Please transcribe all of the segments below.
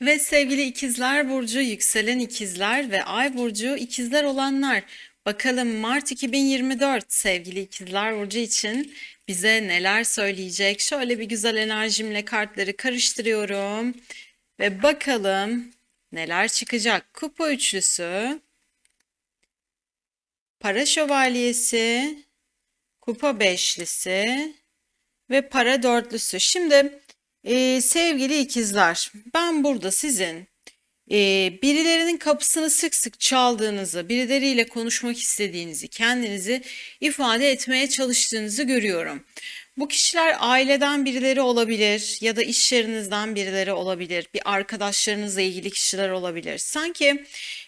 Ve sevgili ikizler burcu, yükselen ikizler ve ay burcu ikizler olanlar. Bakalım Mart 2024 sevgili ikizler burcu için bize neler söyleyecek? Şöyle bir güzel enerjimle kartları karıştırıyorum ve bakalım neler çıkacak? Kupa üçlüsü, para şövalyesi, kupa beşlisi ve para dörtlüsü. Şimdi e, sevgili ikizler, ben burada sizin e, birilerinin kapısını sık sık çaldığınızı, birileriyle konuşmak istediğinizi, kendinizi ifade etmeye çalıştığınızı görüyorum. Bu kişiler aileden birileri olabilir ya da iş yerinizden birileri olabilir, bir arkadaşlarınızla ilgili kişiler olabilir. Sanki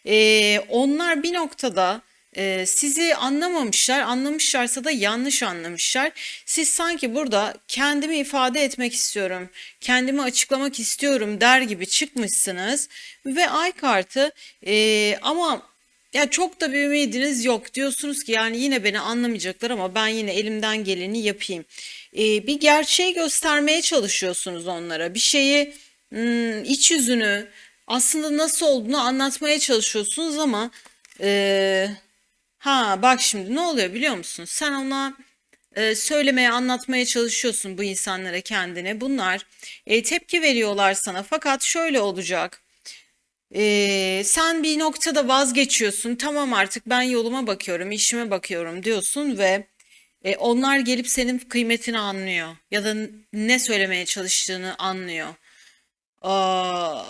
e, onlar bir noktada e, sizi anlamamışlar, anlamışlarsa da yanlış anlamışlar. Siz sanki burada kendimi ifade etmek istiyorum, kendimi açıklamak istiyorum der gibi çıkmışsınız ve ay kartı e, ama ya çok da bir ümidiniz yok diyorsunuz ki yani yine beni anlamayacaklar ama ben yine elimden geleni yapayım. E, bir gerçeği göstermeye çalışıyorsunuz onlara, bir şeyi hmm, iç yüzünü aslında nasıl olduğunu anlatmaya çalışıyorsunuz ama e, Ha bak şimdi ne oluyor biliyor musun? Sen ona e, söylemeye, anlatmaya çalışıyorsun bu insanlara kendini. Bunlar e, tepki veriyorlar sana. Fakat şöyle olacak. E, sen bir noktada vazgeçiyorsun. Tamam artık ben yoluma bakıyorum, işime bakıyorum diyorsun ve e, onlar gelip senin kıymetini anlıyor ya da ne söylemeye çalıştığını anlıyor. Aa,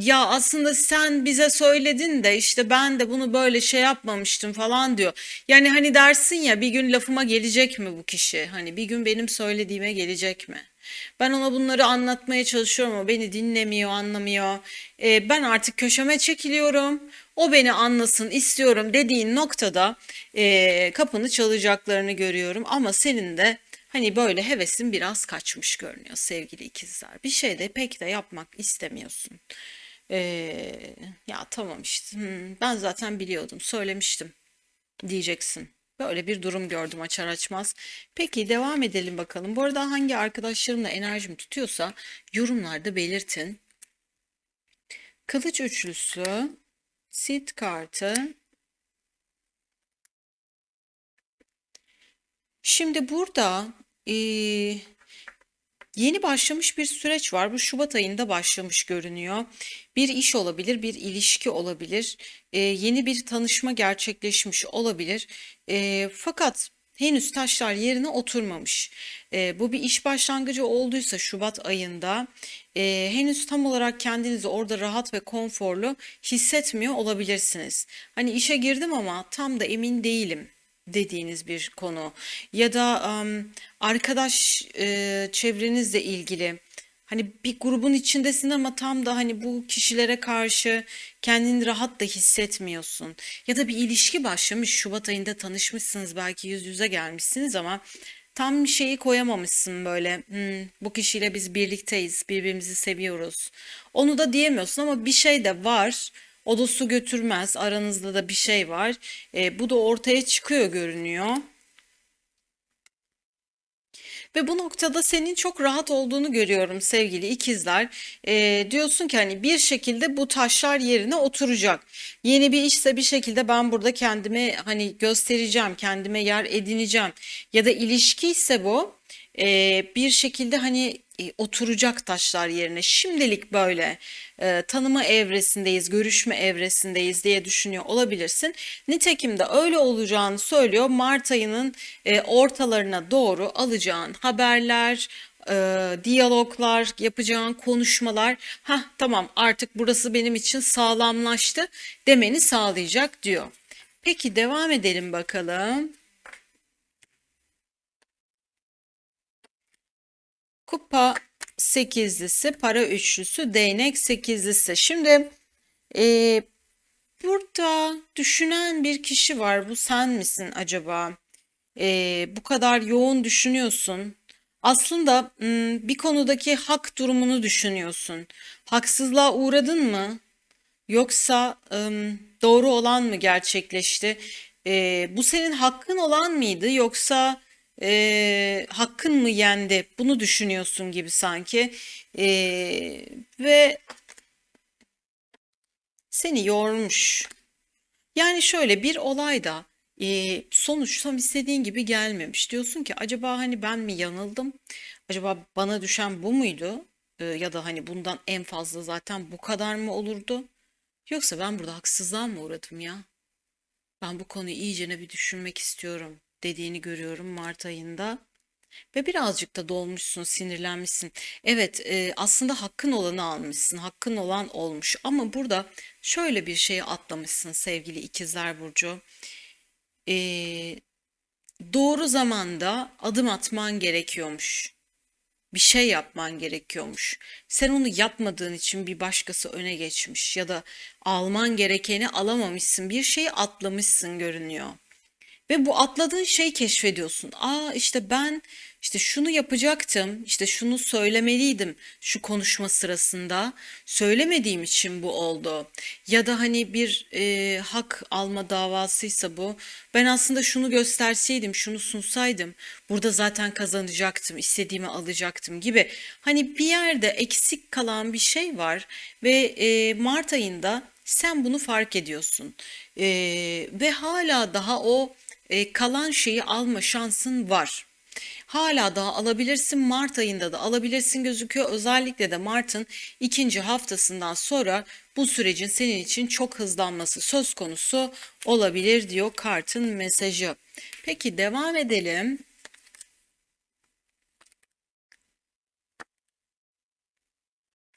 ya aslında sen bize söyledin de işte ben de bunu böyle şey yapmamıştım falan diyor. Yani hani dersin ya bir gün lafıma gelecek mi bu kişi? Hani bir gün benim söylediğime gelecek mi? Ben ona bunları anlatmaya çalışıyorum ama beni dinlemiyor, anlamıyor. Ee, ben artık köşeme çekiliyorum. O beni anlasın istiyorum dediğin noktada e, kapını çalacaklarını görüyorum. Ama senin de Hani böyle hevesin biraz kaçmış görünüyor sevgili ikizler. Bir şey de pek de yapmak istemiyorsun. Ee, ya tamam işte hmm, ben zaten biliyordum söylemiştim diyeceksin. Böyle bir durum gördüm açar açmaz. Peki devam edelim bakalım. Bu arada hangi arkadaşlarımla enerjim tutuyorsa yorumlarda belirtin. Kılıç üçlüsü, sit kartı. Şimdi burada eee, Yeni başlamış bir süreç var. Bu Şubat ayında başlamış görünüyor. Bir iş olabilir, bir ilişki olabilir. Ee, yeni bir tanışma gerçekleşmiş olabilir. Ee, fakat henüz taşlar yerine oturmamış. Ee, bu bir iş başlangıcı olduysa Şubat ayında e, henüz tam olarak kendinizi orada rahat ve konforlu hissetmiyor olabilirsiniz. Hani işe girdim ama tam da emin değilim dediğiniz bir konu. Ya da am, arkadaş e, çevrenizle ilgili hani bir grubun içindesin ama tam da hani bu kişilere karşı kendini rahat da hissetmiyorsun. Ya da bir ilişki başlamış Şubat ayında tanışmışsınız belki yüz yüze gelmişsiniz ama tam şeyi koyamamışsın böyle. "Hmm, bu kişiyle biz birlikteyiz birbirimizi seviyoruz. Onu da diyemiyorsun ama bir şey de var o da su götürmez. Aranızda da bir şey var. E, bu da ortaya çıkıyor görünüyor. Ve bu noktada senin çok rahat olduğunu görüyorum sevgili ikizler. E, diyorsun ki hani bir şekilde bu taşlar yerine oturacak. Yeni bir işse bir şekilde ben burada kendimi hani göstereceğim, kendime yer edineceğim. Ya da ilişki ise bu e, bir şekilde hani e, oturacak taşlar yerine şimdilik böyle e, tanıma evresindeyiz, görüşme evresindeyiz diye düşünüyor olabilirsin. Nitekim de öyle olacağını söylüyor. Mart ayının e, ortalarına doğru alacağın haberler, e, diyaloglar, yapacağın konuşmalar, ha tamam artık burası benim için sağlamlaştı demeni sağlayacak diyor. Peki devam edelim bakalım. Kupa sekizlisi, para üçlüsü, değnek sekizlisi. Şimdi e, burada düşünen bir kişi var. Bu sen misin acaba? E, bu kadar yoğun düşünüyorsun. Aslında bir konudaki hak durumunu düşünüyorsun. Haksızlığa uğradın mı? Yoksa doğru olan mı gerçekleşti? E, bu senin hakkın olan mıydı? Yoksa e, hakkın mı yendi? Bunu düşünüyorsun gibi sanki. E, ve seni yormuş. Yani şöyle bir olayda e, sonuç tam istediğin gibi gelmemiş. Diyorsun ki acaba hani ben mi yanıldım? Acaba bana düşen bu muydu? E, ya da hani bundan en fazla zaten bu kadar mı olurdu? Yoksa ben burada haksızlığa mı uğradım ya? Ben bu konuyu iyicene bir düşünmek istiyorum dediğini görüyorum Mart ayında. Ve birazcık da dolmuşsun, sinirlenmişsin. Evet, e, aslında hakkın olanı almışsın, hakkın olan olmuş. Ama burada şöyle bir şeyi atlamışsın sevgili İkizler Burcu. E, doğru zamanda adım atman gerekiyormuş. Bir şey yapman gerekiyormuş. Sen onu yapmadığın için bir başkası öne geçmiş ya da alman gerekeni alamamışsın. Bir şeyi atlamışsın görünüyor. Ve bu atladığın şeyi keşfediyorsun. Aa işte ben işte şunu yapacaktım, işte şunu söylemeliydim şu konuşma sırasında. Söylemediğim için bu oldu. Ya da hani bir e, hak alma davasıysa bu. Ben aslında şunu gösterseydim, şunu sunsaydım, burada zaten kazanacaktım, istediğimi alacaktım gibi. Hani bir yerde eksik kalan bir şey var ve e, Mart ayında sen bunu fark ediyorsun. E, ve hala daha o e, kalan şeyi alma şansın var. Hala daha alabilirsin. Mart ayında da alabilirsin gözüküyor. Özellikle de Mart'ın ikinci haftasından sonra bu sürecin senin için çok hızlanması söz konusu olabilir diyor kartın mesajı. Peki devam edelim.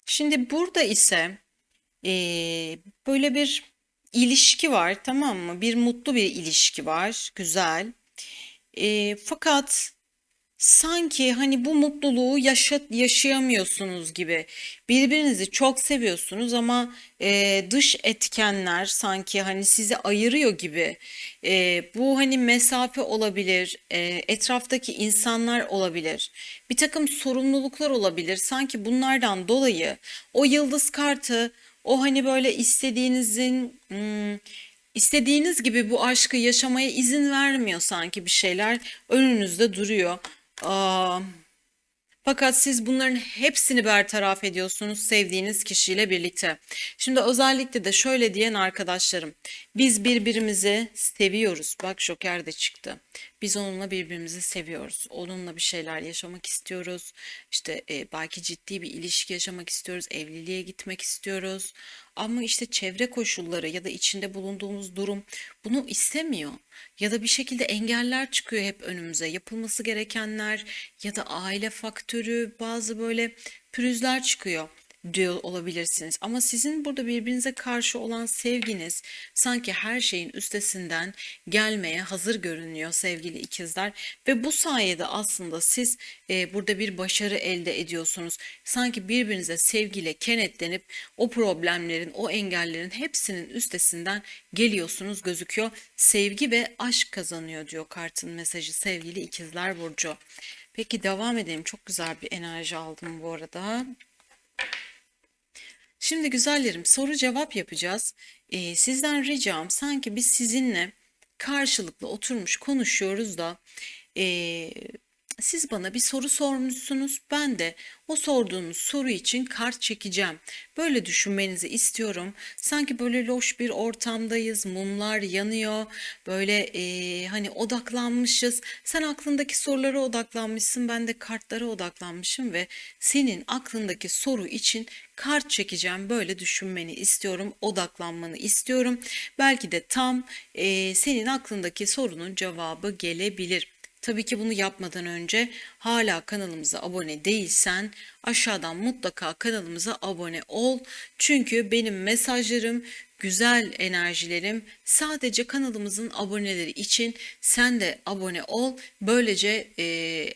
Şimdi burada ise eee, böyle bir ilişki var tamam mı? Bir mutlu bir ilişki var. Güzel. Eee, fakat sanki hani bu mutluluğu yaşa yaşayamıyorsunuz gibi. Birbirinizi çok seviyorsunuz ama e, dış etkenler sanki hani sizi ayırıyor gibi. E, bu hani mesafe olabilir, e, etraftaki insanlar olabilir, bir takım sorumluluklar olabilir. Sanki bunlardan dolayı o yıldız kartı, o hani böyle istediğinizin hmm, istediğiniz gibi bu aşkı yaşamaya izin vermiyor sanki bir şeyler önünüzde duruyor. Aa, fakat siz bunların hepsini bertaraf ediyorsunuz sevdiğiniz kişiyle birlikte. Şimdi özellikle de şöyle diyen arkadaşlarım. Biz birbirimizi seviyoruz. Bak Joker de çıktı. Biz onunla birbirimizi seviyoruz. Onunla bir şeyler yaşamak istiyoruz. İşte e, belki ciddi bir ilişki yaşamak istiyoruz. Evliliğe gitmek istiyoruz. Ama işte çevre koşulları ya da içinde bulunduğumuz durum bunu istemiyor. Ya da bir şekilde engeller çıkıyor hep önümüze. Yapılması gerekenler ya da aile faktörü bazı böyle pürüzler çıkıyor diyor olabilirsiniz. Ama sizin burada birbirinize karşı olan sevginiz sanki her şeyin üstesinden gelmeye hazır görünüyor sevgili ikizler. Ve bu sayede aslında siz e, burada bir başarı elde ediyorsunuz. Sanki birbirinize sevgiyle kenetlenip o problemlerin, o engellerin hepsinin üstesinden geliyorsunuz gözüküyor. Sevgi ve aşk kazanıyor diyor kartın mesajı sevgili ikizler burcu. Peki devam edelim. Çok güzel bir enerji aldım bu arada. Şimdi güzellerim soru cevap yapacağız. Ee, sizden ricam sanki biz sizinle karşılıklı oturmuş konuşuyoruz da ee, siz bana bir soru sormuşsunuz. Ben de o sorduğunuz soru için kart çekeceğim. Böyle düşünmenizi istiyorum. Sanki böyle loş bir ortamdayız. Mumlar yanıyor. Böyle e, hani odaklanmışız. Sen aklındaki sorulara odaklanmışsın. Ben de kartlara odaklanmışım ve senin aklındaki soru için kart çekeceğim. Böyle düşünmeni istiyorum. Odaklanmanı istiyorum. Belki de tam e, senin aklındaki sorunun cevabı gelebilir. Tabii ki bunu yapmadan önce hala kanalımıza abone değilsen aşağıdan mutlaka kanalımıza abone ol. Çünkü benim mesajlarım, güzel enerjilerim sadece kanalımızın aboneleri için sen de abone ol. Böylece e,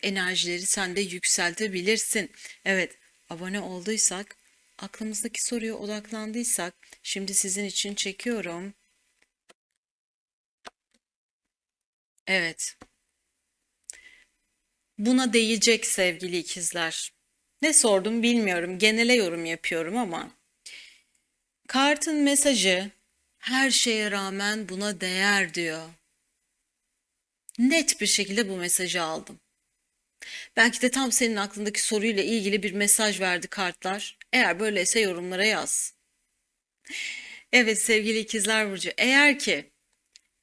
enerjileri sen de yükseltebilirsin. Evet abone olduysak aklımızdaki soruya odaklandıysak şimdi sizin için çekiyorum. Evet. Buna değecek sevgili ikizler. Ne sordum bilmiyorum. Genele yorum yapıyorum ama kartın mesajı her şeye rağmen buna değer diyor. Net bir şekilde bu mesajı aldım. Belki de tam senin aklındaki soruyla ilgili bir mesaj verdi kartlar. Eğer böyleyse yorumlara yaz. Evet sevgili ikizler Burcu, eğer ki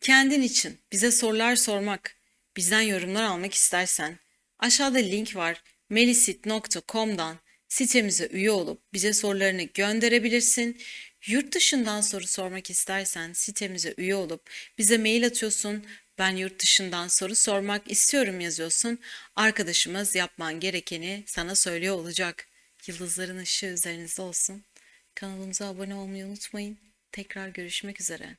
kendin için bize sorular sormak, bizden yorumlar almak istersen aşağıda link var. melisit.com'dan sitemize üye olup bize sorularını gönderebilirsin. Yurt dışından soru sormak istersen sitemize üye olup bize mail atıyorsun. Ben yurt dışından soru sormak istiyorum yazıyorsun. Arkadaşımız yapman gerekeni sana söylüyor olacak. Yıldızların ışığı üzerinizde olsun. Kanalımıza abone olmayı unutmayın. Tekrar görüşmek üzere.